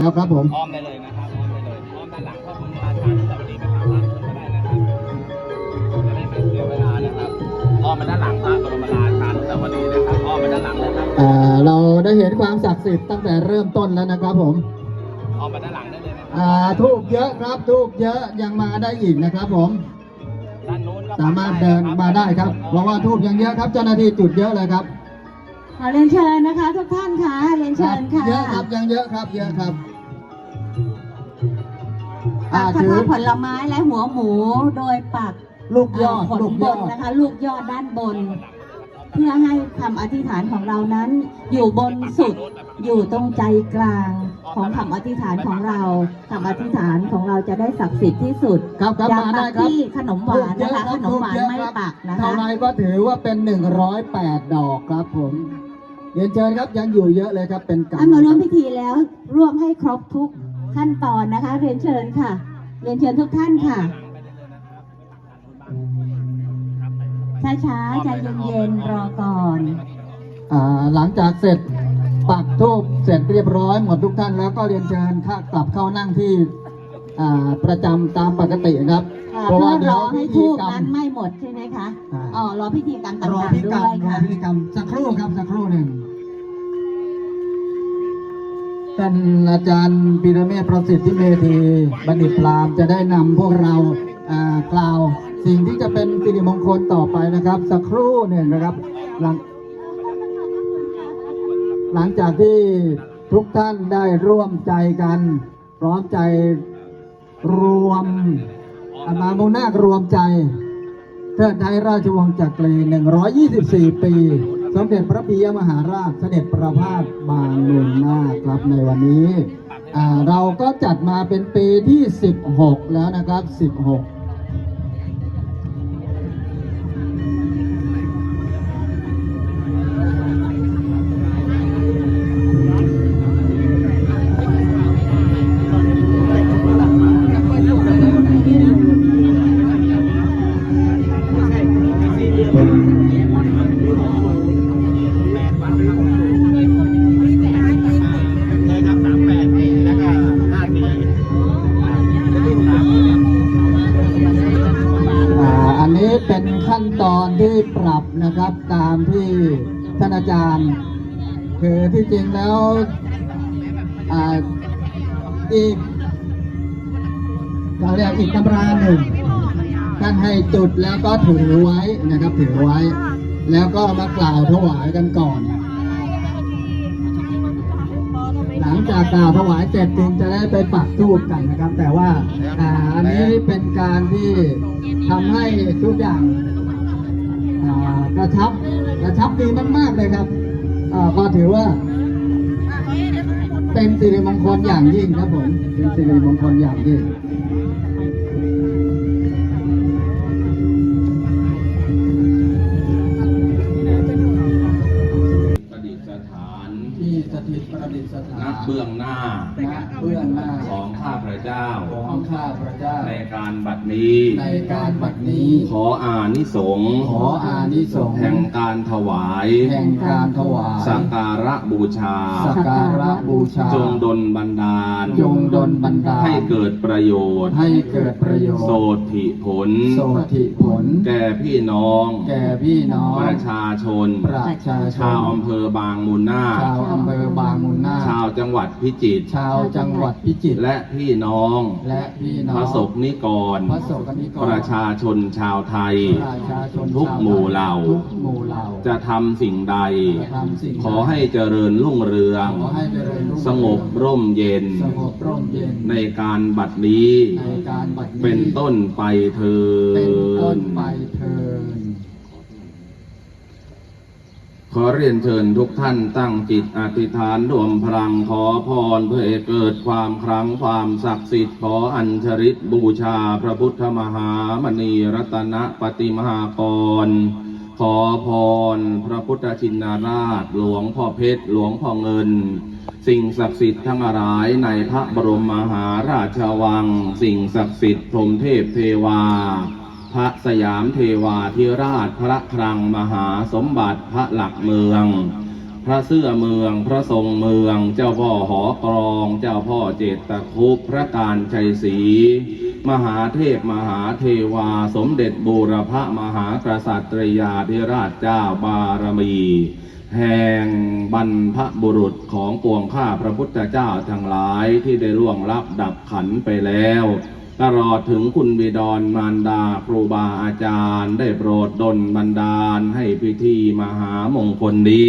แล้วครับผมอ้อมได้เลยนะครับอ้อมได้เลยอ้อมด้านหลังพ่อคุณราชานุสาวรีย์ไปทางด้านนู้นก็ได้นะครับจะได้ไม่เสียเวลานะครับอ้อมมาด้านหลังพระบรมราชานุสาวรีย์นะครับอ้อมมาด้านหลังเลยครับอ่าเราได้เห็นความศักดิ์สิทธิ์ตั้งแต่เริ่มต้นแล้วนะครับผมอ้อมมาด้านหลังได้เลยนะครัอ่าทูบเยอะครับทูบเยอะยังมาได้อีกนะครับผมด้านนู้นก็สามารถเดินมาได้ครับเพราะว่าทูบยังเยอะครับเจ้าหน้าที่จุดเยอะเลยครับขอเรียนเชิญนะคะทุกท่านค่ะเรียนคเชิรับญค่ะ เยอะครับยังเยอะครับเยอะครับ อ่าปักถือคผลไม้และหัวหมูโดยปักลูกยอด ผลลูกบยอนด นะคะ ลูกยอดด้านบน เพื่อให้คำอธิษฐานของเรานั้น อยู่บนสุดอยู่ตรงใจกลางของคำอธิษฐานของเราคำอธิษฐานของเราจะได้ศักดิ์สิทธิ์ที่สุดครับครับอย่ามาปัได้กครับที่ขนมหวานนะคะ ขนมหวานไม่ปักนะคะเท่าไรก็ถือว่าเป็น 108 ดอกครับผมเรียนเชิญครับยังอยู่เยอะเลยครับเป็นกรรท่านมาร่วมพิธีแล้วร่วมให้ครบทุก ขั้นตอนนะคะ เรียนเชิญค่ะ เรียนเชิญทุกท่านค่ะ ช้าๆใจเย็นๆรอก่อน อ่าหลังจากเสร็จปักทูบเสร็จเรียบร้อยหมดทุกท่านแล้วก็เรียนเชิญข้ากลับเข้านั่งที่อ่าประจำตามปกติครับ ค่ะเพราะเพื่ว่าอเดี๋รยวอให้พิธีทูบกรรมนั้นไม่หมดใช่ไหมคะใช่อ๋อ รอพิธีกรรมรอต่างพิๆธีด้กรรมวยรอค่ะ พิธีกรรมสักครู่ครับสักครู่หนึ่ง ท่านอาจารย์ปีระเมศประสิทธิเมธีบัณฑิตพรามจะได้นำพวกเรากล่าวสิ่งที่จะเป็นสิริมงคลต่อไปนะครับ สักครู่หนึ่งนะครับหลังหลังจากที่ทุกท่านได้ร่วมใจกัน พร้อมใจรวมอามามุนาครวมใจเทิดไทยราชวงศ์จักรี 124 ปี สมเด็จพระปิยมหาราชเสด็จประพาสบางนนนาครับในวันนี้ เราก็จัดมาเป็นปีที่ 16 แล้วนะครับ 16 นี้เป็นขั้นตอนที่ปรับนะครับตามที่ท่านอาจารย์ คือที่จริงแล้วอีกเราเรียกอีกตำราหนึ่งท่านให้จุดแล้วก็ถือไว้นะครับถือไว้ แล้วก็มากล่าวถวายกันก่อน หลังจากกล่าวถวายเสร็จจึงจะได้ไปปักทูบกันนะครับ แต่ว่าอันนี้เป็นการที่ ทำให้ทุกอย่างกระชับกระชับดีมาก ๆ เลยครับอ่าก็ถือว่า เป็นสิริมงคลอย่างยิ่งครับผม เป็นสิริมงคลอย่างยิ่งประดิษฐานที่สถิตประดิษฐาน เบื้องหน้าณเบื้องหน้าของข้าพระเจ้า ของข้าพระเจ้า ในการบัดนี้ ในการบัดนี้ ขออานิสงส์ขออานิสงส์แห่งการถวาย แห่งการถวายสักการะบูชา สักการะบูชา จงดลบันดาล จงดลบันดาล ให้เกิดประโยชน์ ให้เกิดประโยชน์ โสถิผล โสถิผล แก่พี่น้อง แก่พี่น้อง ประชาชน ประชาชน ชาวอำเภอบางมูลนาคชาวอำเภอบางมุนนาคชาวจังหวัดพิจิตรชาวจังหวัดพิจิตรและพี่น้อง และพี่น้องพระสงฆ์นิกร พระสงฆ์นิกร ประชาชนชาวไทย ประชาชนทุกชาวหมู่เหล่า ทุกหมู่เหล่า จะทำสิ่งใด จะทำสิ่งใดขอให้เจริญรุ่งเรือง ขอให้เจริญรุ่งเรือง สงบร่มเย็น สงบร่มเย็น ในการบัดนี้ ในการบัดนี้ เป็นต้นไปเธอ เป็นต้นญไปเทิน ขอเรียนเชิญทุกท่านตั้งจิตอธิษฐานรวมพลังขอพรเพื่อเกิดความครั้งความศักดิ์สิทธิ์ขออัญชริตบูชาพระพุทธมหามณีรัตนปฏิมหากร ขอพรพระพุทธชินราช หลวงพ่อเพชร หลวงพ่อเงิน สิ่งศักดิ์สิทธิ์ทั้งหลายในพระบรมมหาราชวัง สิ่งศักดิ์สิทธิ์พรมเทพเทวา พระสยามเทวาธิราชพระครังมหาสมบัติพระหลักเมือง พระเสื้อเมืองพระทรงเมือง เจ้าพ่อหอกรอง เจ้าพ่อเจตคุปพระการชัยศรีมหาเทพมหาเทวาสมเด็จบูรพมหากษัตริยาธิราชเจ้าบารมี แห่งบรรพบุรุษของปวงข้าพระพุทธเจ้าทั้งหลายที่ได้ล่วงลับดับขันไปแล้ว ตลอดถึงคุณบิดรมารดาครูบาอาจารย์ ได้โปรดดลบันดาลให้พิธีมหามงคลดี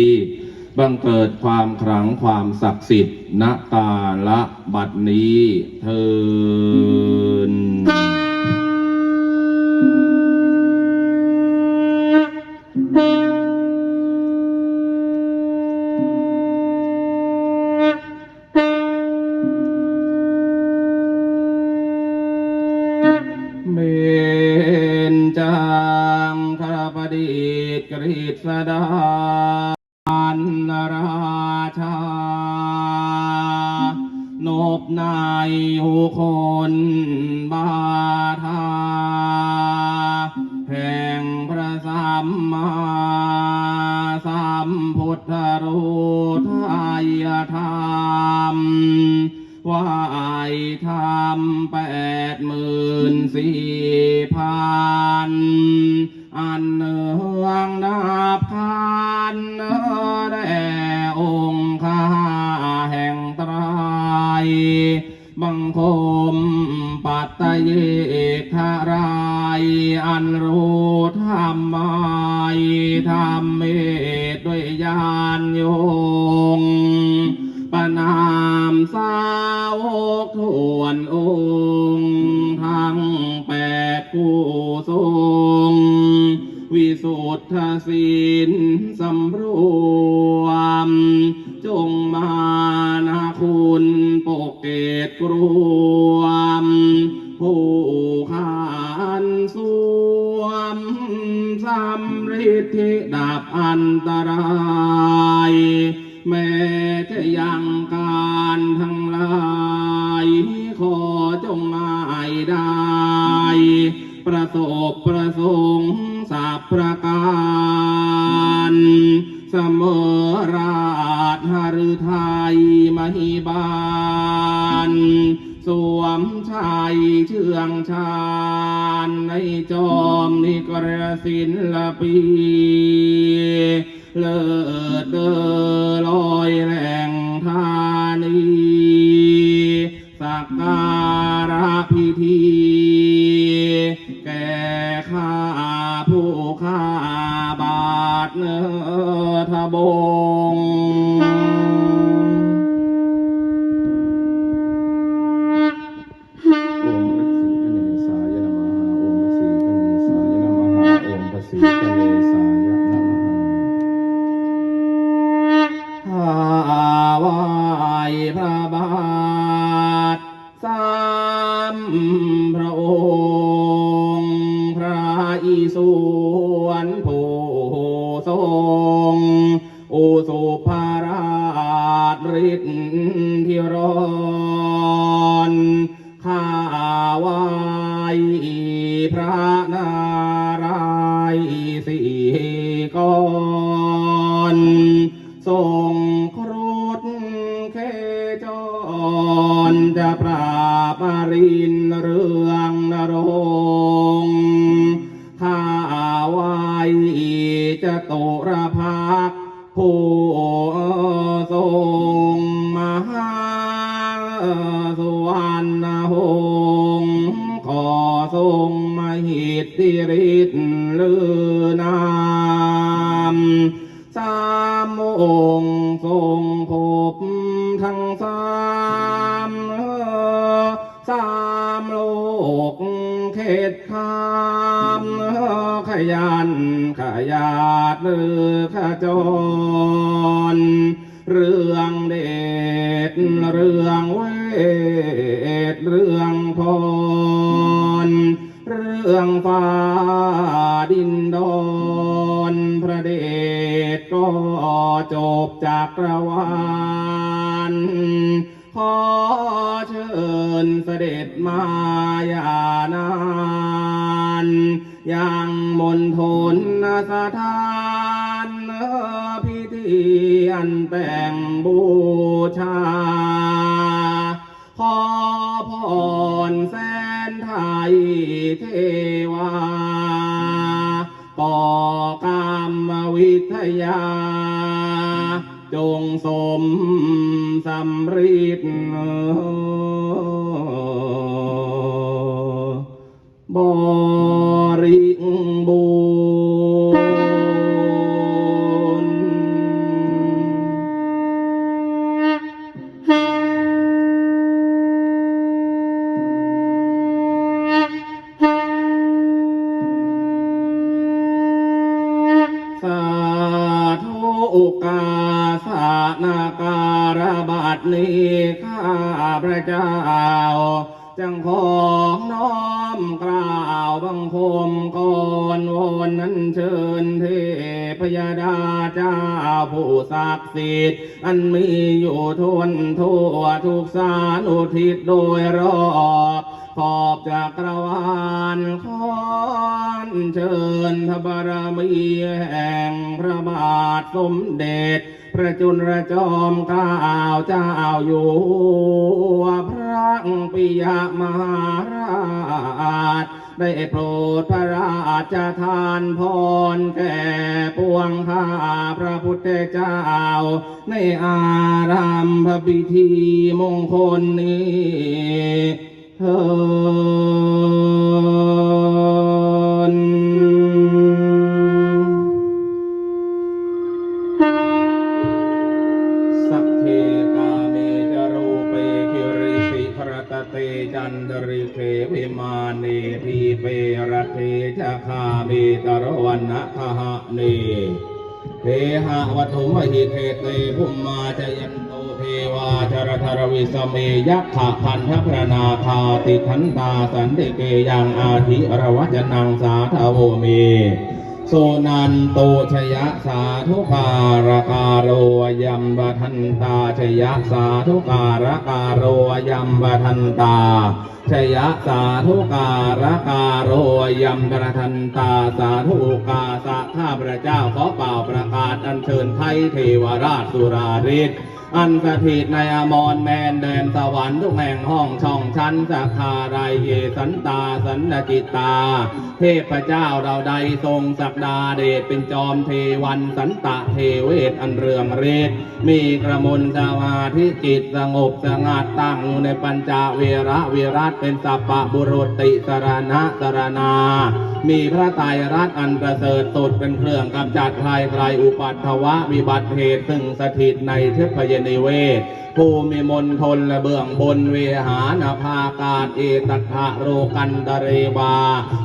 บังเกิดความขลังความศักดิ์สิทธิ์ณกาละบัดนี้เทิน บนายหูคนบาทาแห่งพระสัมมาสัมพุทธรูทายธรรมว่ายธรรมแปดหมื่นสี่พัน ปัตตเยทารายอันรู้ธรรมไมธรรมเมตด้วยญาณโยงปนามสาวกทวนองค์ทั้งแปดผู้ทรง วิสุทธศี เ ਰੋ ามขยันขยาดหรือขจร เรื่องเดชเรื่องเวทเรื่องพร เรื่องฟ้าดินดอนพระเดชก็จบจากกระวานขอเชิญเสด็จมาอย่านาน ยังมนทนสถานพิธีอันแต่งบูชา ขอพรแสนไทยเทวาปอกรรมวิทยา จงสมสำริด ทิศโดยรอบขอบจากกรวาลขอนเชิญพระบารมีแห่งพระบาทสมเด็จ พระจุลจอมเกล้าเจ้าอยู่หัวพระปิยมหาราช ได้โปรดพระราชทานพรแก่ปวงข้าพระพุทธเจ้า ในอารามพระพิธีมงคลนี้เทินสัพเพกาเมจารูเปคิริสิภรตเตจันดริเขวิมาเนที เประเทชะคาเมตรวันนะทหะเนเทหะวัตุมหิเทเตภุมมาจยันโตเทวาจรธรวิสเมยักขะพันธพรนาคาติขันตาสันติเกยังอาทิรวัจนังสาทโวเม สุนันโตชยะสาธุการะกาโรยัมบทันตาชยะสาธุการะกาโรยัมบทันตาชยะสาธุการะกาโรยัมบทันตาสาธุกาสะข้าพระเจ้าขอเป่าประกาศอัญเชิญไทยเทวราชสุราริศ อันสถิตในอมรแมนแดนสวรรค์ทุกแห่งห้องช่องชั้นสักคารายเยสันตาสันนจิตตา เทพเจ้าเราใดทรงศักดาเดชเป็นจอมเทวันสันตะเทเวศอันเรืองเรศมีกระมลสมาธิจิตสงบสงัดตั้งอยู่ในปัญจเวระเวรัตเป็นสัปปะบุรุษติสรณะสรณา มีพระไตรรัตน์อันประเสริฐสุดเป็นเครื่องกำจัดใครใครอุปัตถวะวิบัติเหตุซึ่งสถิตในเทพเวศผู้มีมนทนและเบื้องบนเวหานาภากาศเอตัทะโรกันตเรวา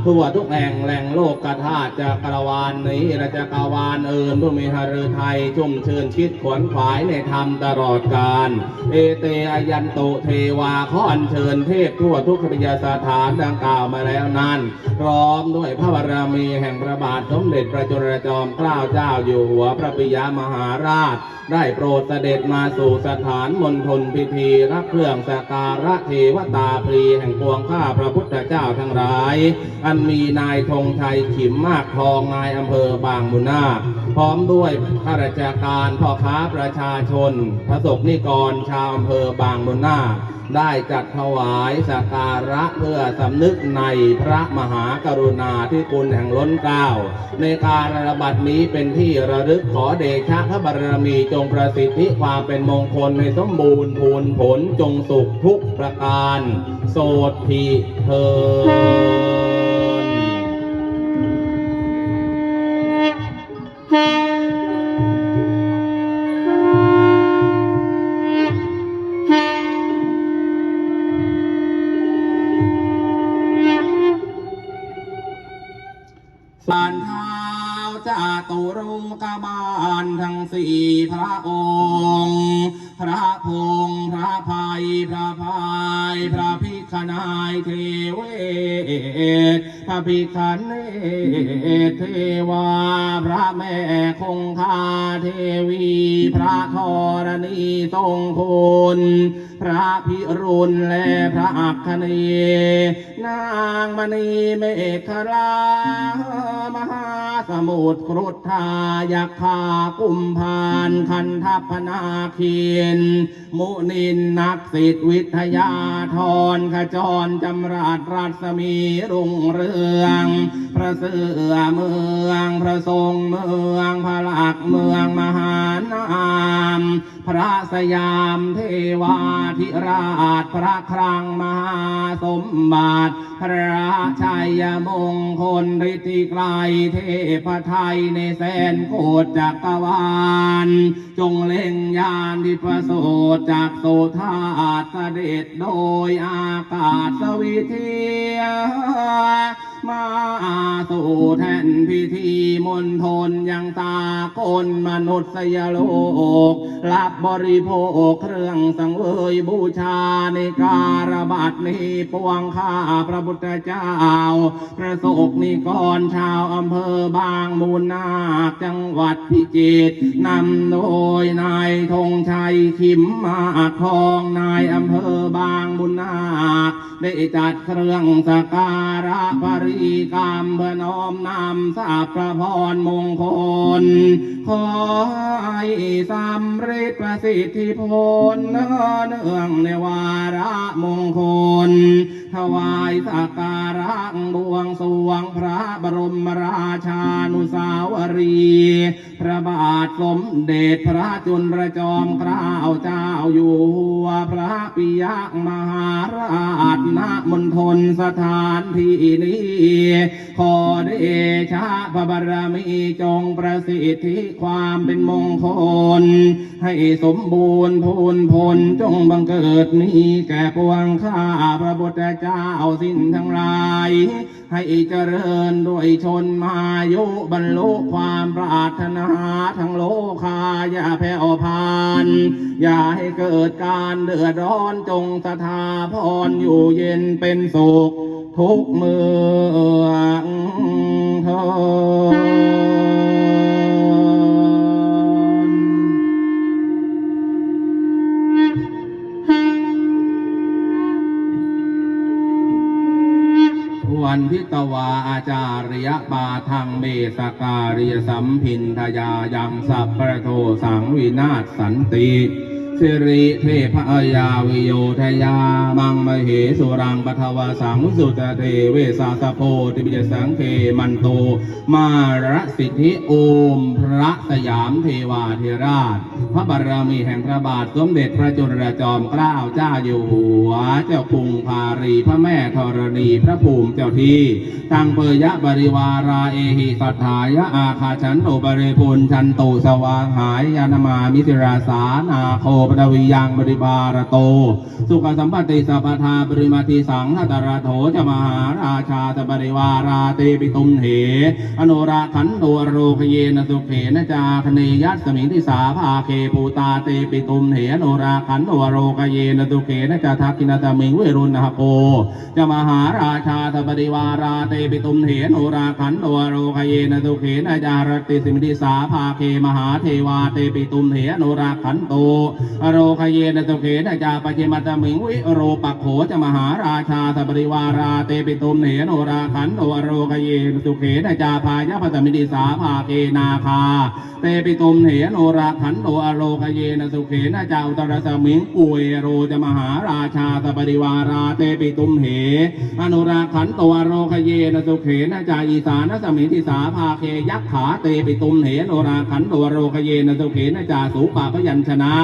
ทั่วทุกแห่งแหล่งโลกกธาตุจักรวาลนี้และจักรวาลอื่นผู้มีหฤทัยชุ่มชื่นชิดขวนขวายในธรรมตลอดกาลเอเตอายันโตเทวาขออัญเชิญเทพทั่วทุกขปิยสถานดังกล่าวมาแล้วนั้นพร้อมด้วยพระบารมีแห่งพระบาทสมเด็จพระจุลจอมเกล้าเจ้าอยู่หัวพระปิยมหาราช ได้โปรดเสด็จมาสู่สถานมณฑลพิธีรับเครื่องสการะเทวตาพรีแห่งปวงข้าพระพุทธเจ้าทั้งหลาย อันมีนายธงชัยขิมมากทองนายอำเภอบางมุนา พร้อมด้วยข้าราชการพ่อค้าประชาชน พระสงฆ์นิกรชาวอำเภอบางมุนาได้จัดถวายสักการะเพื่อสำนึกในพระมหากรุณาธิคุณแห่งล้นเกล้าในการระบัดนี้เป็นที่ระลึกขอเดชะพระบารมีจงประสิทธิความเป็นมงคลในสมบูรณ์พูนผลจงสุขทุกประการ โสดทีเทิน สานเท้าจาตุรงกบาลทั้งสี่พระองค์ พระพงษ์พระภัย พระพาย พระพิคณายเทเวศ พระภิกขันเทวา พระแม่คงคาเทวี พระธรณีทรงคุณพระพิรุณและพระอัคคณีนางมณีเมฆลามหาสมุทรครุฑทายักขากุมพานคันทัพนาคีนมุนินนักสิทธิวิทยาธรขจรจำราชรัศมีรุ่งเรืองพระเสือเมืองพระทรงเมืองพระหลักเมืองมหานามพระสยามเทวาธิราชพระครังมหาสมบัติพระชัยมงคลฤทธิไกรเทพไทยในแสนโคตรจักรวาล จงเล็งยานที่ประโสดจากโสธาสเสด็จโดยอากาศสวิเทีย มาสู่แท่นพิธีมณฑลยังตากลมนุษยโลก รับบริโภคเครื่องสังเวยบูชาในการบัดนี้ปวงข้าพระพุทธเจ้าพระสกนิกรชาวอำเภอบางมูลนาคจังหวัดพิจิตรนำโดยนายธงชัยขิมมาทองนายอำเภอบางบุญนาคได้จัดเครื่องสกการะปริกรรมเพื่อน้อมนำสาพพระพรมงคล ขอให้สำเร็จประสิทธิผลเนื่องในวาระมงคล ถวายสักการะบวงสวงพระบรมราชานุสาวรี พระบาทสมเด็จพระจุลจอมเกล้าเจ้าอยู่หัวพระปิยมหาราชณมณฑลสถานที่นี้ ขอเดชะพระบารมีจงประสิทธิความเป็นมงคล ให้สมบูรณ์พูนพลจงบังเกิดมีแก่ปวงข้าพระพุทธเจ้าสิ้นทั้งหลาย ให้เจริญด้วยชนมายุบรรลุความปรารถนาทั้งโลกาอย่าแผ่วพาน อย่าให้เกิดการเดือดร้อนจงสถาพรอยู่เย็นเป็นสุข ทุกเมืองเทนวันทิตวาอาจาริยปาทังเมสการิยสัมพินทยายังสัพพะโทสังวินาศสันติ สิริเทพยาวิโยทยา มังมเหสุรังปทวาสังสุตเทเวสาสะโพติปิจสังเคมันโต มารสิทธิโอมพระสยามเทวาธิราช พระบารมีแห่งพระบาทสมเด็จพระจุลจอมเกล้าเจ้าอยู่หัว เจ้าคุงพารีพระแม่ธรณีพระภูมิเจ้าที่ตังเปยยะบริวาราเอหิสัทธายะอาคาชันโตบริพุนชันโตสวางหายยานามามิติราสานาโคปดวิยังบริบารโต สุขสัมปติสัพพทาบริมาติสังนาตระโถจะมหาราชาตบริวาราเตปิตุมเหอโนราขันโตโรคเยนสุเขนจาคเนยัสมิงทิสาภาเคปูตาเตปิตุมเหอโนราขันโตโรคเยนสุเขนจาทักกินตมิงเวรุณหโปจะมหาราชาตบริวาราเตปิตุมเหโนราขันโตโรคเยนสุเขนจารติสิมิงทิสาภาเคมหาเทวาเตปิตุมเหโนราขันโตโรคเยนสุเขนจาปเจมัตมิงวิโรปักโขจะมหาราชาตบริวาราเตปิตุมเหโนราขันโตโรคเยนสุเขนจาพายะพัตมิดิสาภาเกนาคา เตปิตุมเหโนราขันโอโรคเยนสุเขนจาอุตรสมิงกุเอโรจะมหาราชาตบริวาราเตปิตุมเหอนุราขันโตอโรคเยนสุเขนจาอีสานสมิงทิสาภาเคยักขาเตปิตุมเหโนราขันโตอโรคเยนสุเขนจาสูปาพยัญชนะ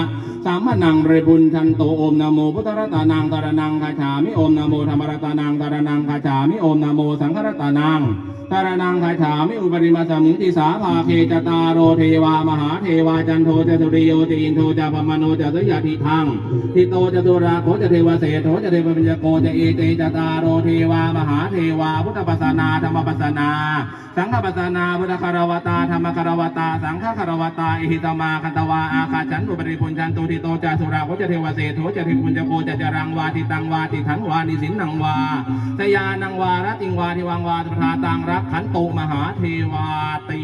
สามนังเรบุญชันโตโอมนโมพุทธรัตานังตระนังคาฉามิโอมนโมธรรมรัตานังตระนังคาฉามิโอมนโมสังฆรัตานัง ตารนังคาฉามิอุปริมาสมิงติสาภาเคจตาโรเทวามหาเทวาจันโทจตุริโยติอินโทจะปมโนจะสยาทิทังทิโตจตุราโคจะเทวเสโทจะเทวปัญญโกจะเอเตจตาโรเทวามหาเทวาพุทธปัสนาธรรมปัสนา สังฆปัสนาพุทธคารวตาธรรมคารวตา สังฆคารวตาอิหิตมาคันตวาอาคาจันตุปริพุญจันตุทิโตจาสุราโคจะเทวเสโทจะเทวปุญญโกจะจรังวาทิตังวาทิทังวานิสินนังวาสยานังวารติงวาทิวังวาสุภาตังรักขันตุมหาเทวาตี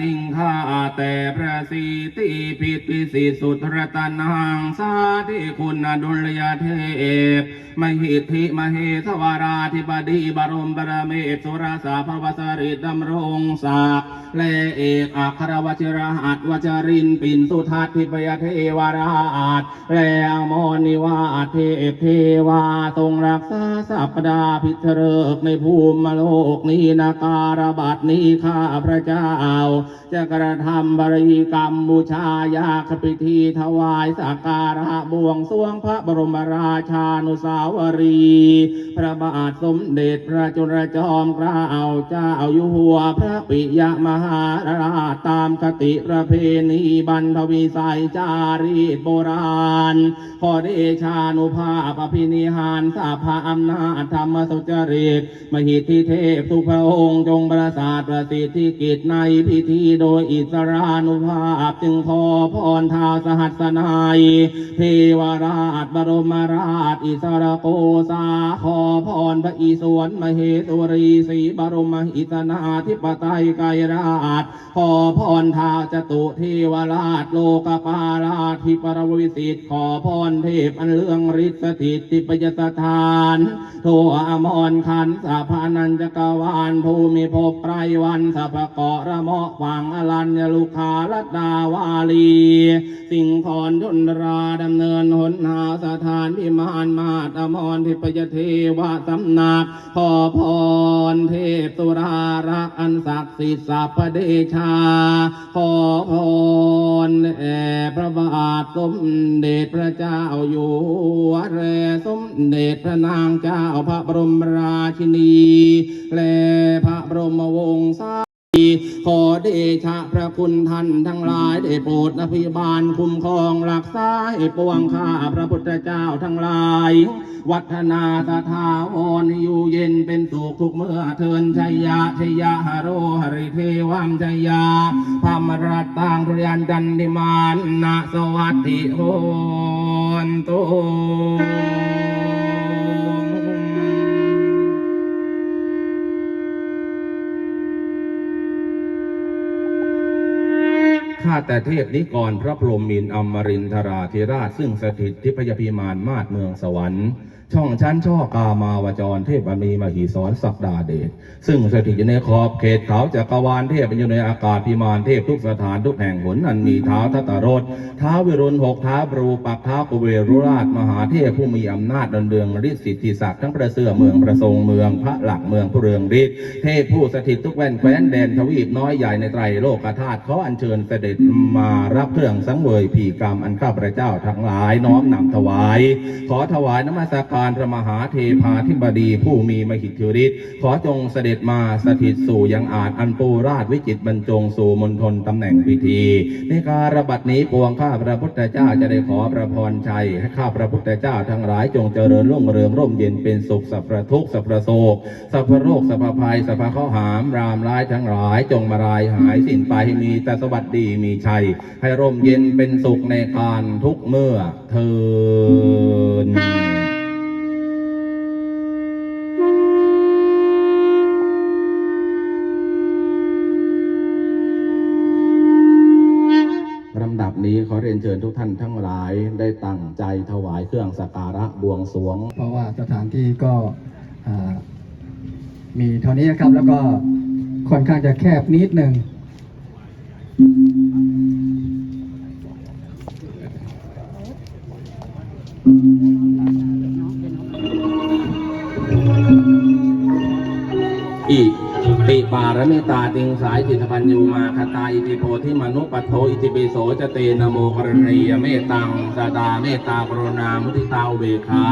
ติงข้าแต่พระสีติพิติสิสุทรตันหังสาธิคุณดุลยเทพมหิทธิมเหสวาราธิบดีบรมบรเมศสุรสาภวสริดำรงศักดิ์และเอกอัครวชิรหัสวจรินปินสุทัศทิพยเทวราชและอมนิวาเทพเทวาทรงรักษาสัปดาพิเริกในภูมิโลกนี้นาการบัตนี้ข้าพระเจ้าจะกระทำบริกรรมบูชายาคพิธีถวายสักการะบวงสรวงพระบรมราชานุสาวรี พระบาทสมเด็จพระจุลจอมเกล้าเจ้าอยู่หัวพระปิยมหาราชตามคติประเพณีบรรพวิสัยจารีตโบราณขอเดชานุภาพอภินิหารสาภาอำนาจธรรมสุจริต มหิทธิเทพทุกพระองค์จงประสาทประสิทธิกิจในพิธีโดยอิสรานุภาพจึงขอพรทาสหัสนายเทวราชบรมราช อิสระโกษาขอพรพระอิศวรมเหตุรีศรีบรมอิสนาธิปไตยไกรราชขอพรทาจตุเทวราชโลกปาราธิปรวิสิทธิ์ขอพรเทพอันเรื่องฤทธิ์สถิตติปยสถานโทอมรขันสาพานันจักรวาลภูมิภพไพรวันสัพเกาะระเมาะฝังอลัญญลุคาลดาวาลี สิ่งขอนชนราดำเนินหนหาสถานพิมานมาตมรทิพยเทวะสำนักขอพรเทพสุรารักอันศักดิ์สิทธิ์สัพเดชา ขอพรแด่พระบาทสมเด็จพระเจ้าอยู่หัวแรสมเด็จพระนางเจ้าพระบรมราชินี และพระบรมวงศา ขอเดชะพระคุณท่านทั้งหลายได้โปรดอภิบาลคุ้มครองรักษาให้ปวงข้าพระพุทธเจ้าทั้งหลาย วัฒนาสถาวรอยู่เย็นเป็นสุขทุกเมื่อเทินชัยยะชัยยะหโรหริเทวัมชัยยาพามรัตตังทุยันจันติมานนาสวัสดิโหนตุ ข้าแต่เทพนิกรพระพรหมินอมรินทราธิราช ซึ่งสถิตทิพยพิมานมาศเมืองสวรรค์ ช่องชั้นช่อกามาวจร เทพมีมหีสอนศักดาเดชซึ่งสถิตอยู่ในขอบเขตเขาจักรวาลเทพอยู่ในอากาศพิมานเทพทุกสถานทุกแห่งหนอันมีเท้าทัตตรสเท้าวิรุณหกเท้าปรูปักเท้ากุเวรุราชมหาเทพผู้มีอำนาจดนเดืองฤทธิ์สิทธิศักดิ์ทั้งประเสือเมืองประทรงเมืองพระหลักเมืองผู้เรืองฤทธิ์เทพผู้สถิตทุกแว่นแคว้นแดนทวีปน้อยใหญ่ในไตรโลกธาตุเขออัญเชิญเสด็จมารับเครื่องสังเวยผีกรรมอันข้าพระเจ้าทั้งหลายน้อมนำถวาย ขอถวายนมัสการพระมหาเทพาธิบดีผู้มีมหิทธิฤทธิ์ขอจงเสด็จมาสถิตสู่ยังอาจอันปูราชวิจิตบรรจงสู่มณฑลตำแหน่งพิธี ในการบัดนี้ปวงข้าพระพุทธเจ้าจะได้ขอประพรชัยให้ข้าพระพุทธเจ้าทั้งหลายจงเจริญรุ่งเรืองร่มเย็นเป็นสุขสัพพะทุกสัพพะโศกสัพพะโรคสัพพะภัยสัพพะข้อหามรามร้ายทั้งหลายจงมารายหายสิ้นไปมีแต่สวัสดีมีชัย ให้ร่มเย็นเป็นสุขในการทุกเมื่อเทิน นเชิญทุกท่านทั้งหลายได้ตั้งใจถวายเครื่องสักการะบวงสรวง เพราะว่าสถานที่ก็มีเท่านี้นะครับ แล้วก็ค่อนข้างจะแคบนิดหนึ่งอีก ปารมิตาติงสายจิตพันยูมาคตาอิติโพธิมนุปปัตโทอิติปิโสจเตนโมกรณียเมตตังสตาเมตตากรุณามุทิตาอุเบขา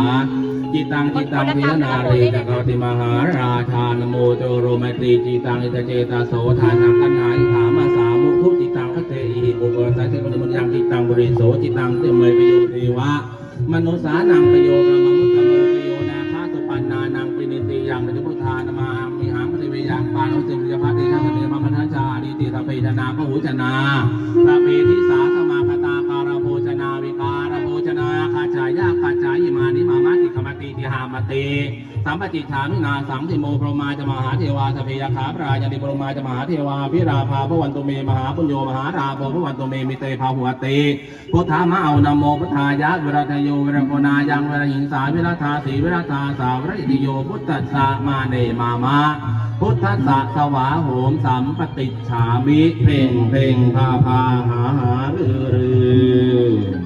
จิตังจิตังพิรนารีตะกติมหาราชานโมโจโรมตรีจิตังอิตเจตาโสทานังกันหาอิถามาสามุทุจิตังพระเตอิอุปสัจจิปนิมุตยังจิตังบริโสจิตังเตเมยปโยเทวะมนุสานังปโยกรมมุตตโมปโยนาคาตุปันนานังปินิติยังปฏิพุทธานามาานุสิมิยพัตติทัสเนมพัทชาดิติตะเปธนาพหูชนาตะเปทิสาสมาคตาการโภชนาวิการโภชนาคาจายาคาจายิมานิมามาติขมติติหามติสัมปติฐานุนาสังติโมพรมาจะมหาเทวาสพยาขาปรายานิพรมาจะมหาเทวาพิราภาพวันตุเมมหาปุญโยมหาราโภพวันตุเมมิเตภาหัวเตพุทธามะเอานโมพุทธายะเวรทโยเวรโนายังเวรหิงสาเวรทาสีเวรทาสาวริติโยพุทธัสสะมาเนมามะ พุทธสะสวาโหมสัมปติฉามิ เพ่งเพ่งพาพาหาหาเรือ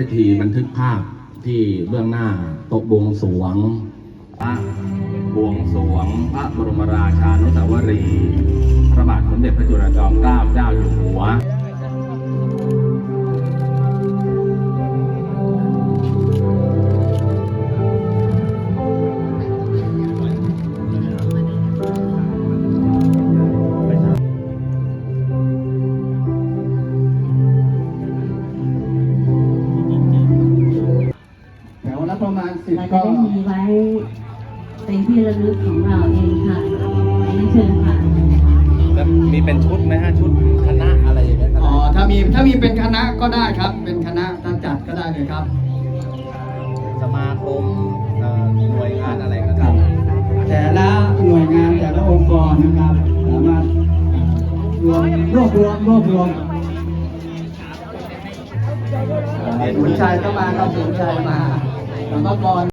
พิธีบันทึกภาพที่เบื้องหน้าโต๊ะบวงสรวงพระบวงสรวง พระบรมราชานุสาวรี พระบาทสมเด็จพระจุลจอมเกล้าเจ้าอยู่หัว